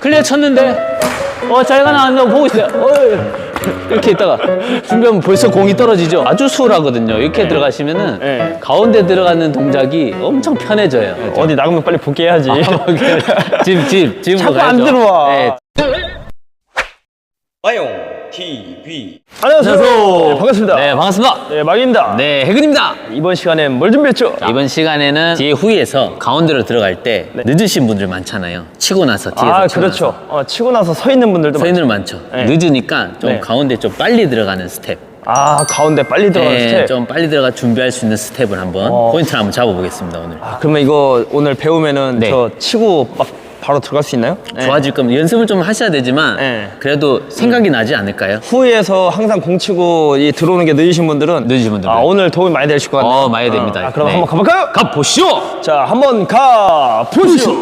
클리어 쳤는데 어 자기가 나왔나 보고 있어요. 어, 이렇게 있다가 준비하면 벌써 공이 떨어지죠. 아주 수월하거든요. 이렇게 들어가시면은 네. 가운데 들어가는 동작이 엄청 편해져요. 어디 나가면 빨리 복귀해야지. 집, 집, 집으로 자꾸 안 가야죠. 들어와. 네. TV 안녕하세요. 네, 반갑습니다. 네, 반갑습니다. 네, 막입니다. 네, 해근입니다. 이번 시간엔 뭘 준비했죠? 자, 이번 시간에는 뒤에 후위에서 가운데로 들어갈 때 늦으신 분들 많잖아요. 치고 나서 뒤에서 아, 치고 그렇죠. 나서. 어, 치고 나서 서 있는 분들도 많죠. 서인들 많죠. 네. 늦으니까 좀 네. 가운데 좀 빨리 들어가는 스텝. 아, 가운데 빨리 들어가는 네, 스텝. 좀 빨리 들어가 준비할 수 있는 스텝을 한번 어. 포인트를 한번 잡아보겠습니다 오늘. 아, 그러면 이거 오늘 배우면은 네. 저 치고 막 바로 들어갈 수 있나요? 네. 좋아질 거면 연습을 좀 하셔야 되지만 네. 그래도 생각이 나지 않을까요? 후에서 항상 공 치고 이 들어오는 게 늦으신 분들은 늦으신 분들은. 아, 오늘 도움이 많이 되실 것 같네요. 어, 많이 됩니다. 아, 그럼 네. 한번 가볼까요? 가 보시오. 자, 한번 가 보시죠.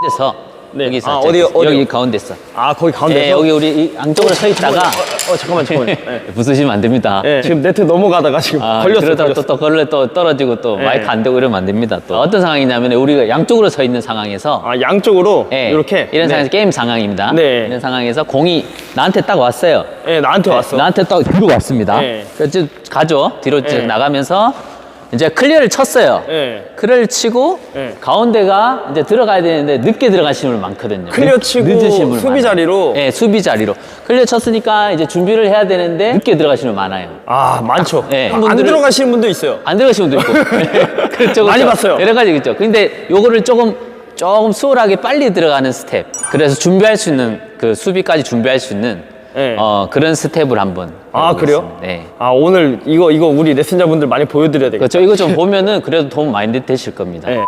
그래서 네. 여기서 아, 자, 어디요? 여기 어디요? 가운데서. 아, 거기 가운데서. 네, 여기 우리 이 양쪽으로 서 있다가 어, 어, 잠깐만, 잠깐만. 네. 부수시면 안 됩니다. 네, 지금 네트 넘어가다가 지금 아, 걸렸어요. 그러다가 걸렸어. 또, 또 걸려 또 떨어지고 또 네. 마이크 안 되고 이러면 안 됩니다. 또 어떤 상황이냐면 우리가 양쪽으로 서 있는 상황에서 아, 양쪽으로 예, 이렇게 이런 네. 상황에서 게임 상황입니다. 네. 이런 상황에서 공이 나한테 딱 왔어요. 네, 나한테 왔어. 나한테 딱 뒤로 왔습니다. 네. 그래서 쭉 가죠. 뒤로 쭉 네. 나가면서 이제 클리어를 쳤어요. 네. 클리어를 치고 네. 가운데가 이제 들어가야 되는데 늦게 들어가시는 분 많거든요. 클리어 늦- 치고 늦으신 분 수비 많아요. 자리로? 네, 수비 자리로. 클리어 쳤으니까 이제 준비를 해야 되는데 늦게 들어가시는 분 많아요. 아, 많죠. 네. 안 분들은- 들어가시는 분도 있어요. 안 들어가시는 분도 있고. 그렇죠, 많이 그렇죠. 봤어요. 여러 가지 있죠. 근데 요거를 조금 조금 수월하게 빨리 들어가는 스텝. 그래서 준비할 수 있는 그 수비까지 준비할 수 있는 네. 어, 그런 스텝을 한번. 아, 그래요? 해보겠습니다. 네. 아, 오늘 이거 이거 우리 레슨자분들 많이 보여드려야 되겠다. 그렇죠. 이거 좀 보면은 그래도 도움 많이 되실 겁니다. 네.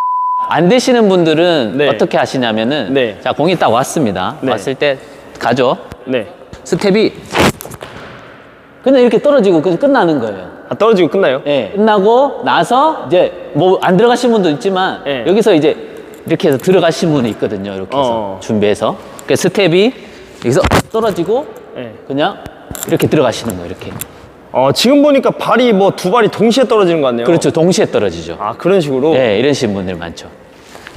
안 되시는 분들은 네. 어떻게 하시냐면은 네. 자 공이 딱 왔습니다. 네. 왔을 때 가죠. 네. 스텝이 그냥 이렇게 떨어지고 그냥 끝나는 거예요. 아, 떨어지고 끝나요? 예, 끝나고 나서 이제 뭐 안 들어가신 분도 있지만 예. 여기서 이제 이렇게 해서 들어가신 분이 있거든요. 이렇게 해서 어. 준비해서 그 스텝이 여기서 떨어지고 예. 그냥 이렇게 들어가시는 거예요. 이렇게 어, 지금 보니까 발이 뭐 두 발이 동시에 떨어지는 것 같네요. 그렇죠. 동시에 떨어지죠. 아, 그런 식으로. 예, 이러신 분들 많죠.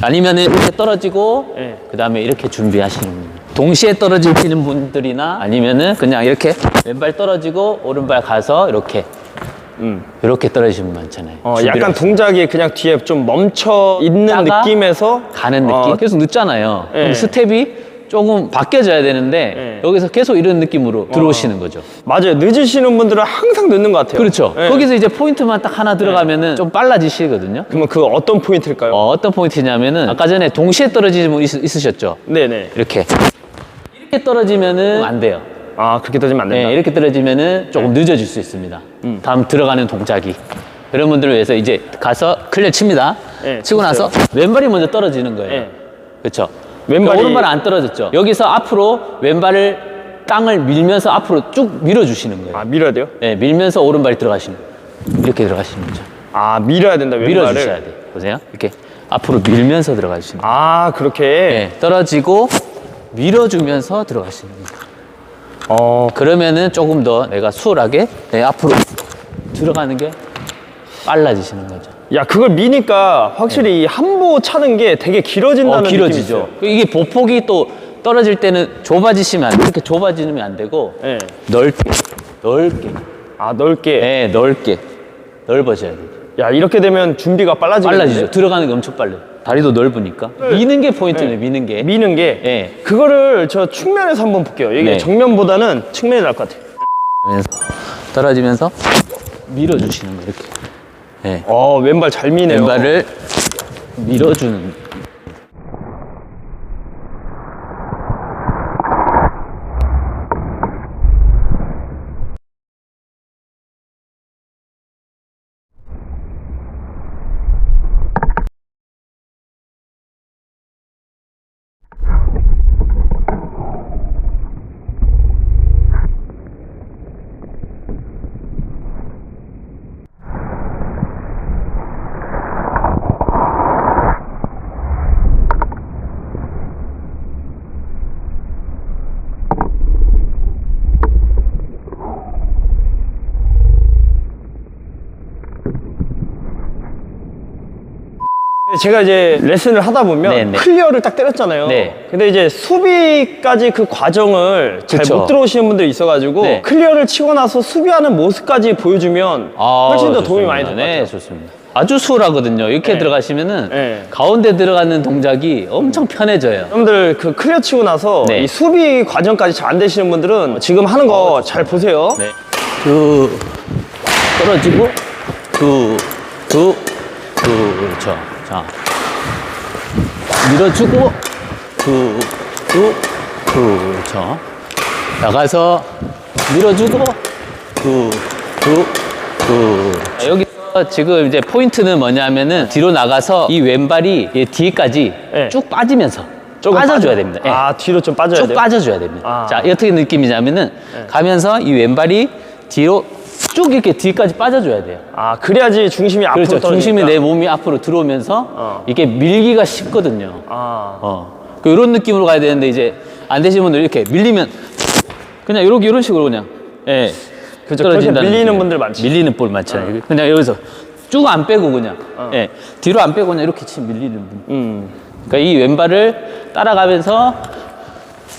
아니면은 이렇게 떨어지고 예. 그 다음에 이렇게 준비하시는 분. 동시에 떨어지시는 분들이나 아니면은 그냥 이렇게 왼발 떨어지고 오른발 가서 이렇게 음. 이렇게 떨어지시는 분 많잖아요. 어, 준비를 약간 동작이 그냥 뒤에 좀 멈춰 있는 느낌에서 가는 느낌? 어, 계속 늦잖아요. 예. 그럼 스텝이 조금 바뀌어져야 되는데 예. 여기서 계속 이런 느낌으로 들어오시는 거죠. 맞아요. 늦으시는 분들은 항상 늦는 것 같아요. 그렇죠. 예. 거기서 이제 포인트만 딱 하나 들어가면은 좀 빨라지시거든요. 그러면 그 어떤 포인트일까요? 어, 떤 포인트냐면은 아까 전에 동시에 떨어지는 분 있, 있으셨죠? 네네. 이렇게. 이렇게 떨어지면은 안 돼요. 아, 그렇게 떠지면 안 된다. 네, 이렇게 떨어지면은 조금 늦어질 수 있습니다. 다음 들어가는 동작이. 그런 분들을 위해서 이제 가서 클리어 칩니다. 네, 치고 나서 왼발이 먼저 떨어지는 거예요. 네. 그렇죠. 왼발이- 오른발은 안 떨어졌죠. 여기서 앞으로 왼발을 땅을 밀면서 앞으로 쭉 밀어주시는 거예요. 아, 밀어야 돼요? 네, 밀면서 오른발이 들어가시는 거예요. 이렇게 들어가시는 거죠. 아, 밀어야 된다, 왼발을. 밀어주셔야 돼요. 보세요. 이렇게 앞으로 밀면서 들어가시는 거예요. 아, 그렇게. 네, 떨어지고 밀어주면서 들어가시는 거예요. 어, 그러면은 조금 더 내가 수월하게 내 앞으로 들어가는 게 빨라지시는 거죠. 야, 그걸 미니까 확실히 이 한보 차는 게 되게 길어진다는 어, 느낌이 길어지죠. 있어요. 이게 보폭이 또 떨어질 때는 좁아지시면 안 돼. 이렇게 좁아지면 안 되고 네. 넓게, 넓게, 아, 넓게. 네, 넓게 넓어져야 돼요. 야, 이렇게 되면 준비가 빨라지겠는데? 빨라지죠. 들어가는 게 엄청 빨라요. 다리도 넓으니까. 미는 게 포인트네요. 미는 게. 미는 게. 예. 그거를 저 측면에서 한번 볼게요. 이게 네. 정면보다는 측면이 나을 것 같아요. 떨어지면서 밀어주시는 거 이렇게. 네. 어, 왼발 잘 미네요. 왼발을 밀어주는 제가 이제 레슨을 하다 보면 네, 네. 클리어를 딱 때렸잖아요. 네. 근데 이제 수비까지 그 과정을 잘 그쵸. 못 들어오시는 분들이 있어가지고 네. 클리어를 치고 나서 수비하는 모습까지 보여주면 아, 훨씬 더 도움이 좋습니다. 많이 될것 네, 같아요. 좋습니다. 아주 수월하거든요. 이렇게 네. 들어가시면은 네. 가운데 들어가는 동작이 엄청 편해져요. 여러분들 그 클리어 치고 나서 네. 이 수비 과정까지 잘 안 되시는 분들은 지금 하는 거잘 보세요. 네. 두 떨어지고 두, 두, 두, 그렇죠. 자 밀어주고 두, 두, 두, 그렇죠. 나가서 밀어주고 두, 두, 두. 자, 여기서 지금 이제 포인트는 뭐냐면은 뒤로 나가서 이 왼발이 이 뒤까지 네. 쭉 빠지면서 조금 빠져줘야 빠져- 됩니다. 예. 아 뒤로 좀 빠져야 쭉 돼요. 빠져줘야 됩니다. 아. 자, 이 어떻게 느낌이냐면은 가면서 이 왼발이 뒤로 쭉 이렇게 뒤까지 빠져줘야 돼요. 아 그래야지 중심이 앞으로 그렇죠. 떨어지니까. 중심이 내 몸이 앞으로 들어오면서 어. 이게 밀기가 쉽거든요. 아 어. 그 이런 느낌으로 가야 되는데 이제 안 되시는 분들 이렇게 밀리면 그냥 이렇게 이런 식으로 그냥 예. 그렇죠. 떨어진다는 그렇게 밀리는 느낌. 분들 많지. 밀리는 볼 많잖아요. 그냥 여기서 쭉 안 빼고 그냥 예. 뒤로 안 빼고 그냥 이렇게 치면 밀리는 분. 음. 그러니까 이 왼발을 따라가면서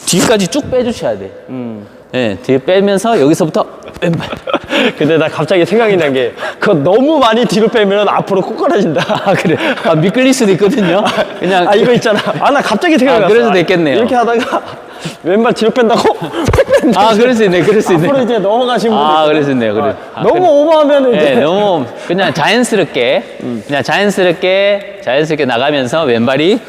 뒤까지 쭉 빼주셔야 돼. 음. 예, 뒤에 빼면서 여기서부터 왼발. 근데 나 갑자기 생각이 난 게 그거 너무 많이 뒤로 빼면 앞으로 꼬꾸라진다. 아 그래. 아 미끌릴 수도 있거든요. 그냥 아 이거 있잖아. 아 나 갑자기 생각이 아, 났어. 그럴 수도 있겠네요. 이렇게 하다가 왼발 뒤로 뺀다고 뺀다. 아 그럴 수 있네. 그럴 수 있네. 앞으로 이제 넘어가신 분들. 아, 있거든. 그럴 수 있네요. 그래. 아, 아, 너무. 오버하면 이제 네, 너무 그냥 자연스럽게 그냥 자연스럽게 자연스럽게 나가면서 왼발이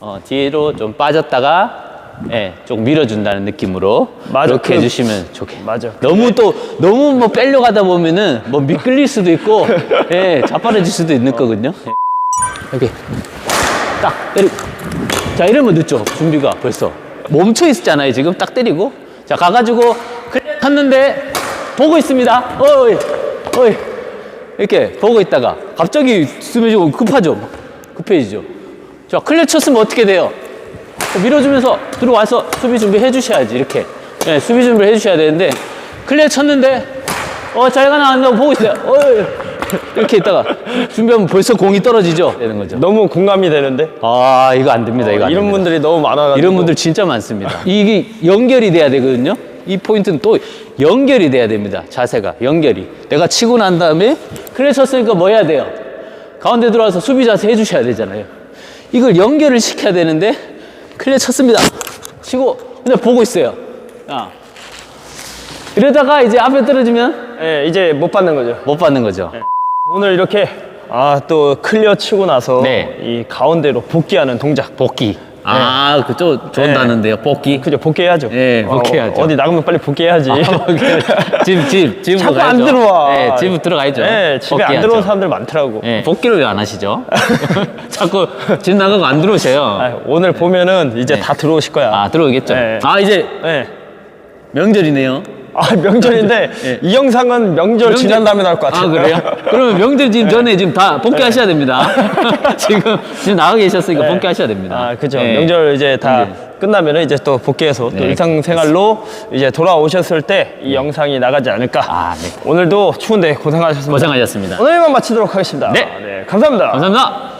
어, 뒤로 좀 빠졌다가 예, 좀 밀어준다는 느낌으로 맞아. 이렇게 그- 해주시면 좋겠. 맞아. 너무 또 너무 뭐 빼려고 하다 보면은 뭐 미끌릴 수도 있고 예, 자빠져질 수도 있는 거거든요. 예. 이렇게 딱 때리고 자 이러면 늦죠 준비가 벌써 멈춰 있잖아요 지금 딱 때리고 자 가가지고 클리어 쳤는데 보고 있습니다 어이 어이 이렇게 보고 있다가 갑자기 스매지고 급하죠 급해지죠 자 클리어 쳤으면 어떻게 돼요 밀어주면서 들어와서 수비 준비해 주셔야지 이렇게. 예, 수비 준비를 해 주셔야 되는데 클리어 쳤는데 어 자기가 나왔는데 보고 있어요. 어이. 이렇게 있다가 준비하면 벌써 공이 떨어지죠? 되는 거죠. 너무 공감이 되는데? 아 이거 안 됩니다 이거 안 이런 됩니다. 분들이 너무 많아가지고. 이런 분들 진짜 많습니다. 이게 연결이 돼야 되거든요. 이 포인트는 또 연결이 돼야 됩니다 자세가. 연결이. 내가 치고 난 다음에 클레 쳤으니까 뭐 해야 돼요? 가운데 들어와서 수비 자세 해주셔야 되잖아요. 이걸 연결을 시켜야 되는데 클레 쳤습니다 치고 그냥 보고 있어요 아. 이러다가 이제 앞에 떨어지면 예, 이제 못 받는 거죠. 못 받는 거죠 오늘 이렇게 아 또 클리어 치고 나서 네. 이 가운데로 복귀하는 동작. 복귀 아 그쪽 좋은 네. 복귀 그죠 복귀해야죠. 예, 복귀해야죠. 어, 디 나가면 빨리 복귀해야지. 집, 집, 집으로 자꾸 가야죠. 안 들어와. 네, 집으로 들어가야죠. 예, 집에 안 복귀하죠. 들어온 사람들 많더라고. 예, 복귀를 왜 안 하시죠? 자꾸 집 나가고 안 들어오셔요. 아, 오늘 보면은 이제 다 들어오실 거야. 아, 들어오겠죠. 네. 아, 이제 예. 명절이네요. 아 명절인데 예. 이 영상은 명절, 지난 다음에 나올 것 같아요. 아, 그래요? 그러면 명절 지금 전에 지금 다 복귀하셔야 됩니다. 지금, 지금 나가 계셨으니까 네. 복귀하셔야 됩니다. 아, 그죠. 예. 명절 이제 다 명절. 끝나면은 이제 또 복귀해서 또 네. 일상생활로 이제 돌아오셨을 때 이 영상이 나가지 않을까. 아, 네. 오늘도 추운데 고생하셨습니다. 고생하셨습니다. 오늘만 마치도록 하겠습니다. 네. 감사합니다. 감사합니다.